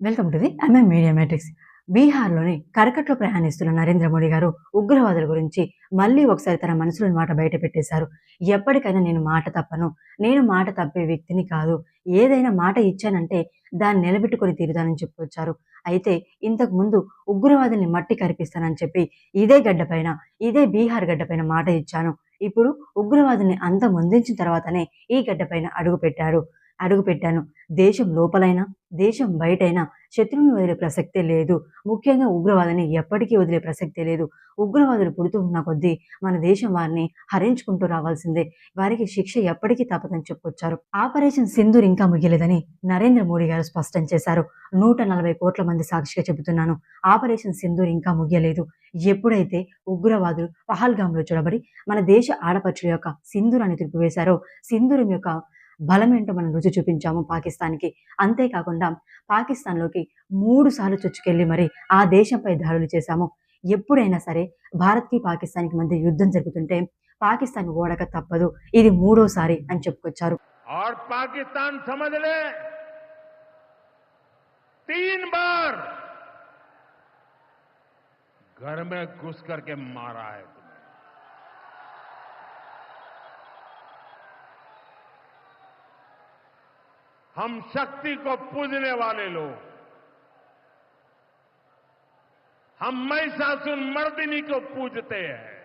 Welcome to the MM media matrix బీహార్లోని కరకట్లో ప్రయాణిస్తున్న నరేంద్ర మోడీ గారు ఉగ్రవాదుల గురించి మళ్ళీ ఒకసారి తన మనసులోని మాట బయట పెట్టేశారు. ఎప్పటికైనా నేను మాట తప్పను. నేను మాట తప్పే వ్యక్తిని కాదు. ఏదైనా మాట ఇచ్చానంటే దాన్ని నిలబెట్టుకొని తీరుతానని చెప్పుకొచ్చారు అయితే ఇంతకు ముందు ఉగ్రవాదుల్ని మట్టి కరిపిస్తానని చెప్పి ఇదే గడ్డపైన ఇదే బీహార్ గడ్డపైన మాట ఇచ్చాను. ఇప్పుడు ఉగ్రవాదుల్ని అంత ముందించిన తర్వాతనే ఈ గడ్డపైన అడుగు పెట్టారు. అడుగుపెట్టాను. దేశం లోపలైనా దేశం బయటైనా శత్రువుని వదిలే ప్రసక్తే లేదు. ముఖ్యంగా ఉగ్రవాదాన్ని ఎప్పటికీ వదిలే ప్రసక్తే లేదు. ఉగ్రవాదులు పుడుతూ ఉన్న కొద్దీ మన దేశం వారిని హరించుకుంటూ రావాల్సిందే. వారికి శిక్ష ఎప్పటికీ తప్పదని చెప్పుకొచ్చారు. ఆపరేషన్ సింధూర్ ఇంకా ముగియలేదని నరేంద్ర మోడీ గారు స్పష్టం చేశారు. నూట నలభై కోట్ల మంది సాక్షిగా చెబుతున్నాను. ఆపరేషన్ సింధూర్ ఇంకా ముగియలేదు. ఎప్పుడైతే ఉగ్రవాదులు పహల్గాంలో చూడబడి మన దేశ ఆడపడుచుల యొక్క సింధూరాన్ని తిరిపివేశారో సింధూరం యొక్క బలమేంటో మనం రుచి చూపించాము పాకిస్తాన్కి అంతేకాకుండా పాకిస్తాన్లోకి మూడు సార్లు చొచ్చుకెళ్ళి మరి ఆ దేశంపై దాడులు చేశాము ఎప్పుడైనా సరే భారత్కి పాకిస్తాన్కి మధ్య యుద్ధం జరుగుతుంటే పాకిస్తాన్ ఓడక తప్పదు ఇది మూడోసారి అని చెప్పుకొచ్చారు और पाकिस्तान समझ ले तीन बार घर में घुस करके मारा है हम शक्ति को पूजने वाले लोग। हम महिषासुर मर्दिनी को पूजते हैं।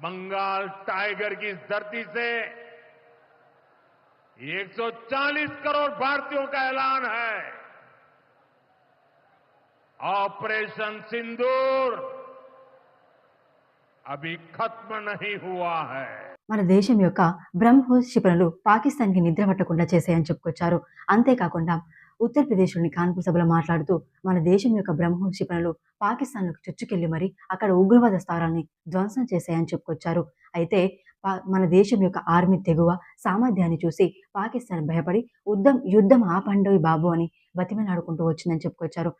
बंगाल टाइगर की इस धरती से 140 करोड़ भारतीयों का ऐलान है। ऑपरेशन सिंदूर अभी खत्म नहीं हुआ है। మన దేశం యొక్క బ్రహ్మోస్ క్షిపణులు పాకిస్తాన్కి నిద్ర పట్టకుండా చేశాయని చెప్పుకొచ్చారు. అంతేకాకుండా ఉత్తరప్రదేశ్లోని కాన్పూర్ సభలో మాట్లాడుతూ మన దేశం యొక్క బ్రహ్మోస్ క్షిపణులు పాకిస్తాన్లోకి చొచ్చుకెళ్ళి మరి అక్కడ ఉగ్రవాద స్థావరాన్ని ధ్వంసం చేశాయని చెప్పుకొచ్చారు. అయితే పా- మన దేశం యొక్క ఆర్మీ తెగువ సామర్థ్యాన్ని చూసి పాకిస్తాన్ భయపడి యుద్ధం యుద్ధం ఆపండోయ్ బాబు అని బతిమలాడుకుంటూ వచ్చిందని చెప్పుకొచ్చారు.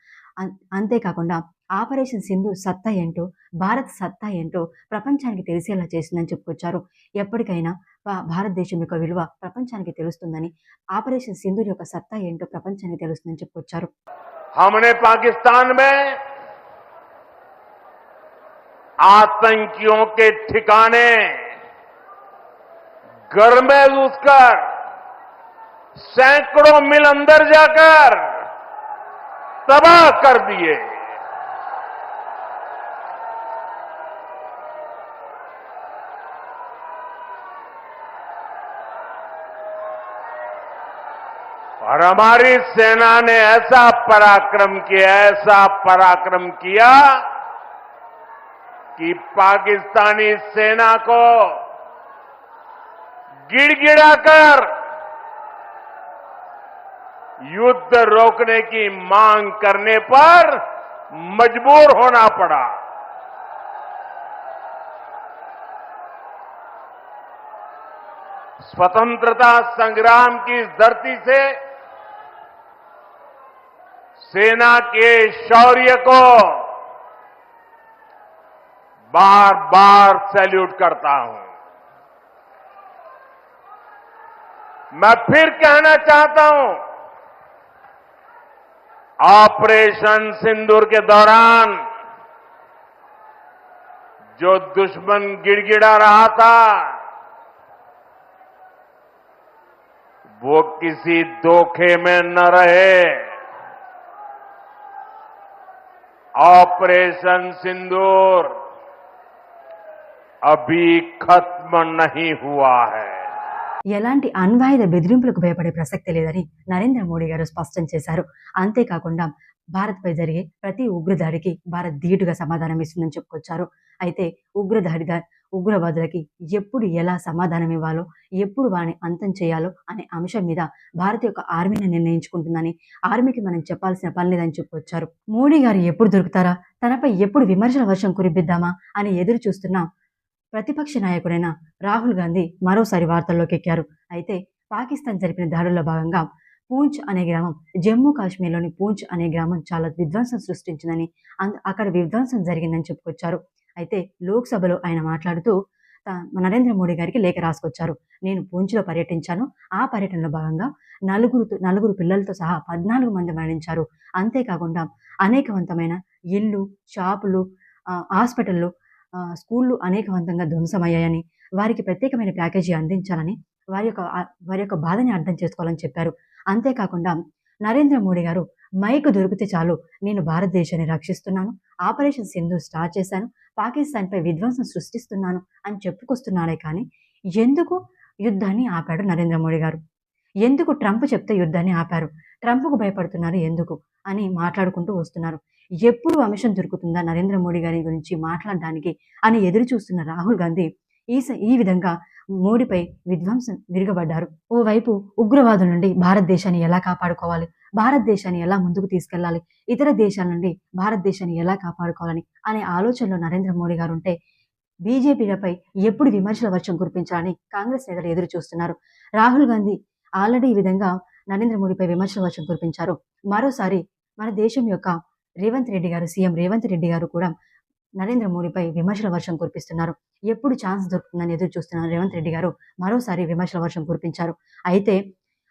అంతేకాకుండా ఆపరేషన్ సింధు సత్తా ఏంటో భారత్ సత్తా ఏంటో ప్రపంచానికి తెలిసేలా చేసిందని చెప్పుకొచ్చారు ఎప్పటికైనా భా- భారతదేశం యొక్క విలువ ప్రపంచానికి తెలుస్తుందని ఆపరేషన్ సింధూర్ యొక్క సత్తా ఏంటో ప్రపంచానికి తెలుస్తుందని చెప్పుకొచ్చారు हमने पाकिस्तान में आतंकियों के ठिकाने घर में घुसकर सैकड़ों मील अंदर जाकर तबाह कर दिए हमारी सेना ने ऐसा पराक्रम किया, ऐसा पराक्रम किया कि पाकिस्तानी सेना को गिड़गिड़ाकर युद्ध रोकने की मांग करने पर मजबूर होना पड़ा। स्वतंत्रता संग्राम की इस धरती से सेना के शौर्य को बार बार सैल्यूट करता हूँ। मैं फिर कहना चाहता हूँ, ऑपरेशन सिंदूर के दौरान जो दुश्मन गिड़गिड़ा रहा था, वो किसी धोखे में न रहे। ऑपरेशन सिंदूर अभी खत्म नहीं हुआ है ఎలాంటి అణ్వాయుధ బెదిరింపులకు భయపడే ప్రసక్తి లేదని నరేంద్ర మోడీ గారు స్పష్టం చేశారు అంతేకాకుండా భారత్పై జరిగే ప్రతి ఉగ్రదాడికి భారత్ ధీటుగా సమాధానం ఇస్తుందని చెప్పుకొచ్చారు అయితే ఉగ్రదాడి దా- ఉగ్రవాదులకి ఎప్పుడు ఎలా సమాధానం ఇవ్వాలో ఎప్పుడు వారిని అంతం చేయాలో అనే అంశం మీద భారత యొక్క ఆర్మీని నిర్ణయించుకుంటుందని ఆర్మీకి మనం చెప్పాల్సిన పని లేదని చెప్పుకొచ్చారు మోడీ గారు ఎప్పుడు దొరుకుతారా? తనపై ఎప్పుడు విమర్శల వర్షం కురిపిద్దామా అని ఎదురు చూస్తున్న ప్రతిపక్ష నాయకుడైన రాహుల్ గాంధీ మరోసారి వార్తల్లోకి ఎక్కారు. అయితే పాకిస్తాన్ జరిపిన దాడుల్లో భాగంగా పూంచ్ అనే గ్రామం జమ్మూ కాశ్మీర్లోని పూంచ్ అనే గ్రామం చాలా విధ్వంసం సృష్టించిందని అక్కడ విధ్వంసం జరిగిందని చెప్పుకొచ్చారు. అయితే లోక్సభలో ఆయన మాట్లాడుతూ నరేంద్ర మోడీ గారికి లేఖ రాసుకొచ్చారు. నేను పూంచ్లో పర్యటించాను. ఆ పర్యటనలో భాగంగా నలుగురు నలుగురు పిల్లలతో సహా పద్నాలుగు మంది మరణించారు. అంతేకాకుండా అనేకవంతమైన ఇల్లు షాపులు హాస్పిటళ్ళు స్కూళ్ళు అనేకవంతంగా ధ్వంసమయ్యాయని వారికి ప్రత్యేకమైన ప్యాకేజీ అందించాలని వారి యొక్క వారి యొక్క బాధని అర్థం చేసుకోవాలని చెప్పారు. అంతేకాకుండా నరేంద్ర మోడీ గారు మైక్ దొరికితే చాలు నేను భారతదేశాన్ని రక్షిస్తున్నాను ఆపరేషన్ సింధు స్టార్ట్ చేశాను పాకిస్తాన్పై విధ్వంసం సృష్టిస్తున్నాను అని చెప్పుకొస్తున్నాడే కానీ ఎందుకు యుద్ధాన్ని ఆపాడు నరేంద్ర మోడీ గారు? ఎందుకు ట్రంప్ చెప్తే యుద్ధాన్ని ఆపారు? ట్రంప్కు భయపడుతున్నారు ఎందుకు? అని మాట్లాడుకుంటూ వస్తున్నారు. ఎప్పుడు అంశం దొరుకుతుందా నరేంద్ర మోడీ గారి గురించి మాట్లాడడానికి అని ఎదురు చూస్తున్న రాహుల్ గాంధీ ఈ స- ఈ విధంగా మోడీపై విధ్వంసం విరగబడ్డారు. ఓవైపు ఉగ్రవాదుల నుండి భారతదేశాన్ని ఎలా కాపాడుకోవాలి? భారతదేశాన్ని ఎలా ముందుకు తీసుకెళ్ళాలి ఇతర దేశాల నుండి భారతదేశాన్ని ఎలా కాపాడుకోవాలని అనే ఆలోచనలో నరేంద్ర మోడీ గారు ఉంటే బీజేపీలపై ఎప్పుడు విమర్శల వర్షం కురిపించాలని కాంగ్రెస్ నేతలు ఎదురు చూస్తున్నారు. రాహుల్ గాంధీ ఆల్రెడీ ఈ విధంగా నరేంద్ర మోడీపై విమర్శల వర్షం కురిపించారు. మరోసారి మన దేశం యొక్క రేవంత్ రెడ్డి గారు సీఎం రేవంత్ రెడ్డి గారు కూడా నరేంద్ర మోడీపై విమర్శల వర్షం కురిపిస్తున్నారు. ఎప్పుడు ఛాన్స్ దొరుకుతుందని ఎదురు చూస్తున్న రేవంత్ రెడ్డి గారు మరోసారి విమర్శల వర్షం కురిపించారు. అయితే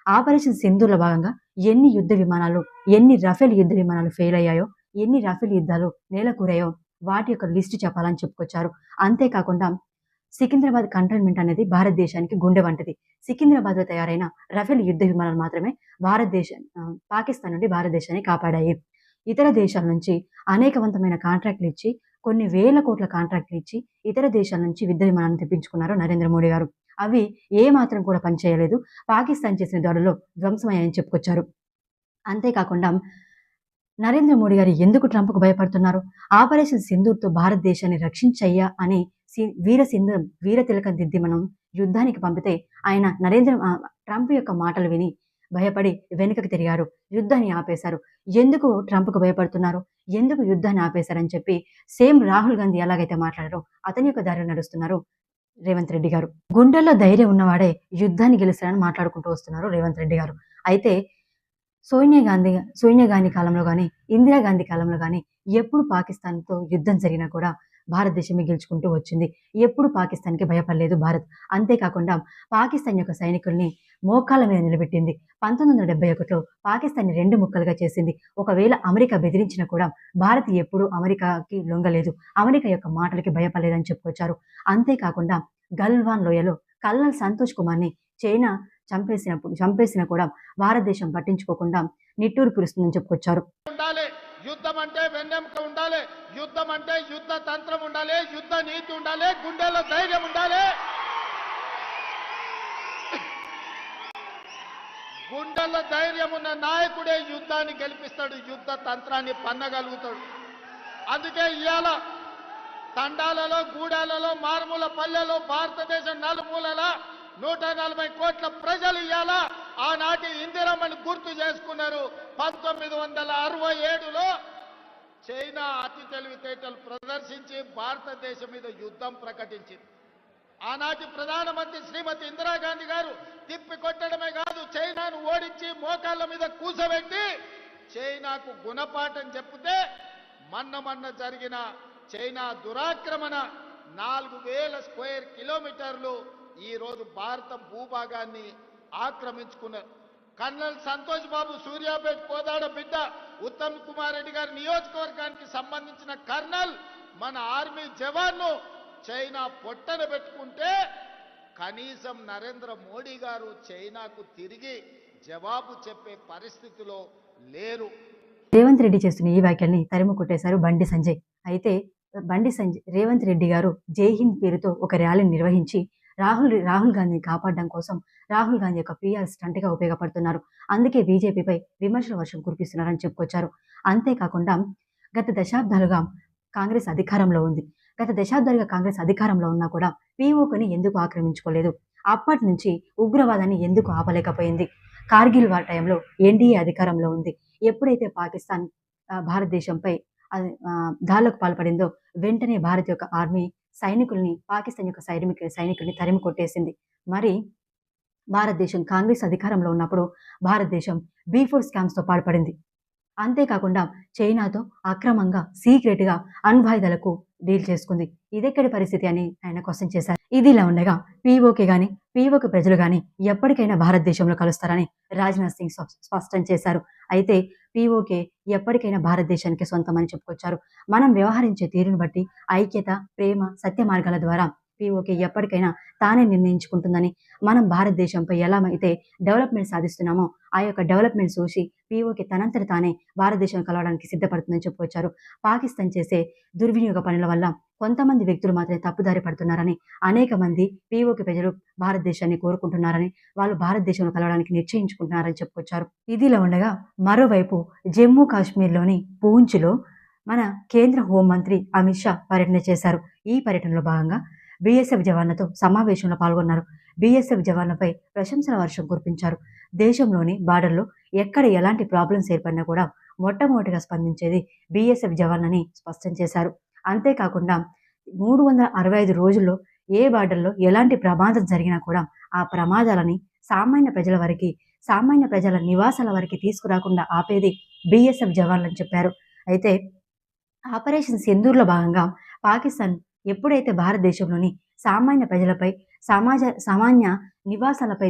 ఆపరేషన్ సింధూర్లో భాగంగా ఎన్ని యుద్ధ విమానాలు ఎన్ని రఫేల్ యుద్ధ విమానాలు ఫెయిల్ అయ్యాయో ఎన్ని రఫేల్ యుద్ధాలు నేలకూరాయో వాటి యొక్క లిస్టు చెప్పాలని చెప్పుకొచ్చారు. అంతేకాకుండా సికింద్రాబాద్ కంటోన్మెంట్ అనేది భారతదేశానికి గుండె వంటిది. సికింద్రాబాద్లో తయారైన రఫేల్ యుద్ధ విమానాలు మాత్రమే భారతదేశ పాకిస్తాన్ నుండి భారతదేశాన్ని కాపాడాయి. ఇతర దేశాల నుంచి అనేకవంతమైన కాంట్రాక్ట్లు ఇచ్చి కొన్ని వేల కోట్ల కాంట్రాక్ట్లు ఇచ్చి ఇతర దేశాల నుంచి యుద్ధ విమానాన్ని తెప్పించుకున్నారు నరేంద్ర మోడీ గారు. అవి ఏ మాత్రం కూడా పనిచేయలేదు పాకిస్తాన్ చేసిన దాడుల్లో ధ్వంసమయ్యాయని చెప్పుకొచ్చారు. అంతేకాకుండా నరేంద్ర మోడీ గారు ఎందుకు ట్రంప్కు భయపడుతున్నారు? ఆపరేషన్ సింధూర్తో భారతదేశాన్ని రక్షించయ్యా అని వీర సింధూరం వీర తిలకం దిద్ది మనం యుద్ధానికి పంపితే ఆయన నరేంద్ర ట్రంప్ యొక్క మాటలు విని భయపడి వెనుకకు తిరిగారు. యుద్ధాన్ని ఆపేశారు. ఎందుకు ట్రంప్కు భయపడుతున్నారు? ఎందుకు యుద్ధాన్ని ఆపేశారని చెప్పి సేమ్ రాహుల్ గాంధీ ఎలాగైతే మాట్లాడారో అతని యొక్క దారిలో నడుస్తున్నారు రేవంత్ రెడ్డి గారు. గుండెల్లో ధైర్యం ఉన్నవాడే యుద్ధాన్ని గెలుస్తారని మాట్లాడుకుంటూ వస్తున్నారు రేవంత్ రెడ్డి గారు. అయితే సోనియా గాంధీ సోనియా గాంధీ కాలంలో కానీ ఇందిరాగాంధీ కాలంలో కానీ ఎప్పుడు పాకిస్తాన్తో యుద్ధం జరిగినా కూడా భారతదేశమే గెలుచుకుంటూ వచ్చింది. ఎప్పుడు పాకిస్తాన్కి భయపడలేదు భారత్. అంతేకాకుండా పాకిస్తాన్ యొక్క సైనికుల్ని మోకాళ్ళ మీద నిలబెట్టింది. పంతొమ్మిది వందల డెబ్బై ఒకటిలో పాకిస్తాన్ని రెండు ముక్కలుగా చేసింది. ఒకవేళ అమెరికా బెదిరించినా కూడా భారత్ ఎప్పుడూ అమెరికాకి లొంగలేదు. అమెరికా యొక్క మాటలకి భయపడలేదని చెప్పుకొచ్చారు. అంతేకాకుండా గల్వాన్ లోయలో కల్నల్ సంతోష్ కుమార్ని చైనా చంపేసినప్పుడు చంపేసినా కూడా భారతదేశం పట్టించుకోకుండా నిట్టూరు పిలుస్తుందని చెప్పుకొచ్చారు. యుద్ధం అంటే యుద్ధం అంటే యుద్ధ తంత్రం ఉండాలి యుద్ధ నీతి ఉండాలి గుండెల్లో ధైర్యం ఉండాలి. గుండెల్లో ధైర్యం ఉన్న నాయకుడే యుద్ధాన్ని గెలిపిస్తాడు యుద్ధ తంత్రాన్ని పన్నగలుగుతాడు. అందుకే ఇవాళ తండాలలో గూడాలలో మారుమూల పల్లెలో భారతదేశం నలుమూలల నూట నలభై కోట్ల ప్రజలు ఇవాళ ఆనాటి ఇందిరమ్మని గుర్తు చేసుకున్నారు. పంతొమ్మిది వందల అరవై ఏడులో చైనా అతి తెలివితేటలు ప్రదర్శించి భారతదేశం మీద యుద్ధం ప్రకటించింది. ఆనాటి ప్రధానమంత్రి శ్రీమతి ఇందిరాగాంధీ గారు తిప్పి కొట్టడమే కాదు చైనాను ఓడించి మోకాళ్ళ మీద కూసబెట్టి చైనాకు గుణపాఠం చెప్తే మన్న మన్న జరిగిన చైనా దురాక్రమణ నాలుగు వేల స్క్వేర్ కిలోమీటర్లు ఈరోజు భారత భూభాగాన్ని ఆక్రమించుకున్నారు. కర్నల్ సంతోష్ బాబు సూర్యాపేట కోదాడ బిడ్డ ఉత్తమ్ కుమార్ రెడ్డి గారి నియోజకవర్గానికి సంబంధించిన కర్నల్ మన ఆర్మీ జవాన్ను చైనా పొట్టన పెట్టుకుంటే కనీసం నరేంద్ర మోడీ గారు చైనాకు తిరిగి జవాబు చెప్పే పరిస్థితిలో లేరు. రేవంత్ రెడ్డి చేస్తున్న ఈ వ్యాఖ్యల్ని తరిమి కొట్టేశారు బండి సంజయ్. అయితే బండి సంజయ్ రేవంత్ రెడ్డి గారు జై హింద్ పేరుతో ఒక ర్యాలీని నిర్వహించి రాహుల్ రాహుల్ గాంధీని కాపాడడం కోసం రాహుల్ గాంధీ యొక్క పీఆర్ స్టంట్గా ఉపయోగపడుతున్నారు. అందుకే బీజేపీపై విమర్శల వర్షం కురిపిస్తున్నారని చెప్పుకొచ్చారు. అంతేకాకుండా గత దశాబ్దాలుగా కాంగ్రెస్ అధికారంలో ఉంది. గత దశాబ్దాలుగా కాంగ్రెస్ అధికారంలో ఉన్నా కూడా పీఓకని ఎందుకు ఆక్రమించుకోలేదు? అప్పటి నుంచి ఉగ్రవాదాన్ని ఎందుకు ఆపలేకపోయింది? కార్గిల్ వార్ టైంలో ఎన్డీఏ అధికారంలో ఉంది. ఎప్పుడైతే పాకిస్తాన్ భారతదేశంపై అది, దాడులకు పాల్పడిందో వెంటనే భారత్ యొక్క ఆర్మీ సైనికుల్ని పాకిస్తాన్ యొక్క సైనిక సైనికుల్ని తరిమి కొట్టేసింది. మరి భారతదేశం కాంగ్రెస్ అధికారంలో ఉన్నప్పుడు భారతదేశం బీ ఫోర్ స్కామ్స్తో పాల్పడింది అంతేకాకుండా చైనాతో అక్రమంగా సీక్రెట్గా అణ్వాయుధాలకు డీల్ చేసుకుంది. ఇదెక్కడి పరిస్థితి అని ఆయన క్వశ్చన్ చేశారు. ఇదిలా ఉండగా పీఓకే గాని పీఓకే ప్రజలు గాని ఎప్పటికైనా భారతదేశంలో కలుస్తారని రాజ్నాథ్ సింగ్ స్పష్టం చేశారు. అయితే పీఓకే ఎప్పటికైనా భారతదేశానికి సొంతమని చెప్పుకొచ్చారు. మనం వ్యవహరించే తీరును బట్టి ఐక్యత ప్రేమ సత్య మార్గాల ద్వారా పీఓకే ఎప్పటికైనా తానే నిర్ణయించుకుంటుందని మనం భారతదేశంపై ఎలా అయితే డెవలప్మెంట్ సాధిస్తున్నామో ఆ యొక్క డెవలప్మెంట్ చూసి పీఓకి తనంతట తానే భారతదేశం కలవడానికి సిద్ధపడుతుందని చెప్పుకొచ్చారు. పాకిస్తాన్ చేసే దుర్వినియోగ పనుల వల్ల కొంతమంది వ్యక్తులు మాత్రమే తప్పుదారి పడుతున్నారని అనేక మంది పీఓకి ప్రజలు భారతదేశాన్ని కోరుకుంటున్నారని వాళ్ళు భారతదేశంలో కలవడానికి నిశ్చయించుకుంటున్నారని చెప్పుకొచ్చారు. ఇదిలా ఉండగా మరోవైపు జమ్మూ కాశ్మీర్లోని పూంచ్లో మన కేంద్ర హోంమంత్రి అమిత్ షా పర్యటన చేశారు. ఈ పర్యటనలో భాగంగా బీఎస్ఎఫ్ జవాన్లతో సమావేశంలో పాల్గొన్నారు. బీఎస్ఎఫ్ జవాన్లపై ప్రశంసల వర్షం కురిపించారు. దేశంలోని బార్డర్లో ఎక్కడ ఎలాంటి ప్రాబ్లమ్స్ ఏర్పడినా కూడా మొట్టమొదటిగా స్పందించేది బీఎస్ఎఫ్ జవాన్లని స్పష్టం చేశారు. అంతేకాకుండా మూడు వందల అరవై ఐదు రోజుల్లో ఏ బార్డర్లో ఎలాంటి ప్రమాదం జరిగినా కూడా ఆ ప్రమాదాలని సామాన్య ప్రజల వరకు సామాన్య ప్రజల నివాసాల వరకు తీసుకురాకుండా ఆపేది బీఎస్ఎఫ్ జవాన్లని చెప్పారు. అయితే ఆపరేషన్ సింధూర్లో భాగంగా పాకిస్తాన్ ఎప్పుడైతే భారతదేశంలోని సామాన్య ప్రజలపై సమాజ సామాన్య నివాసాలపై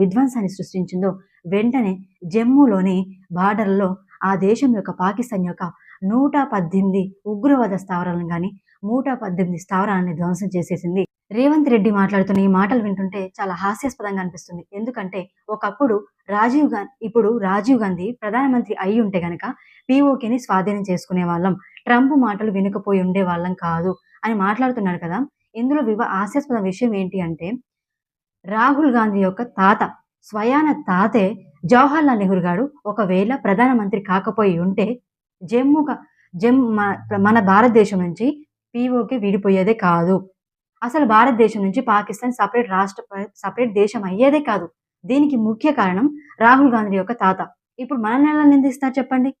విధ్వంసాన్ని సృష్టించిందో వెంటనే జమ్మూలోని బార్డర్లో ఆ దేశం యొక్క పాకిస్తాన్ యొక్క నూట పద్దెనిమిది ఉగ్రవాద స్థావరాలను కానీ నూట పద్దెనిమిది స్థావరాలని ధ్వంసం చేసేసింది. రేవంత్ రెడ్డి మాట్లాడుతున్న ఈ మాటలు వింటుంటే చాలా హాస్యాస్పదంగా అనిపిస్తుంది. ఎందుకంటే ఒకప్పుడు రాజీవ్ గాంధీ ఇప్పుడు రాజీవ్ గాంధీ ప్రధానమంత్రి అయి ఉంటే గనక పీఓకేని స్వాధీనం చేసుకునే వాళ్ళం. ట్రంప్ మాటలు వినకపోయి ఉండే వాళ్ళం కాదు అని మాట్లాడుతున్నాడు కదా. ఇందులో వివ హాస్యాస్పద విషయం ఏంటి అంటే రాహుల్ గాంధీ యొక్క తాత స్వయాన తాతే జవహర్లాల్ నెహ్రూ గారు ఒకవేళ ప్రధానమంత్రి కాకపోయి ఉంటే జమ్మూ జమ్ మన- మన భారతదేశం నుంచి పీఓకి విడిపోయేదే కాదు. అసలు భారతదేశం నుంచి పాకిస్తాన్ సపరేట్ రాష్ట్ర సపరేట్ దేశం అయ్యేదే కాదు. దీనికి ముఖ్య కారణం రాహుల్ గాంధీ యొక్క తాత. ఇప్పుడు మన నెల నిందిస్తారు చెప్పండి?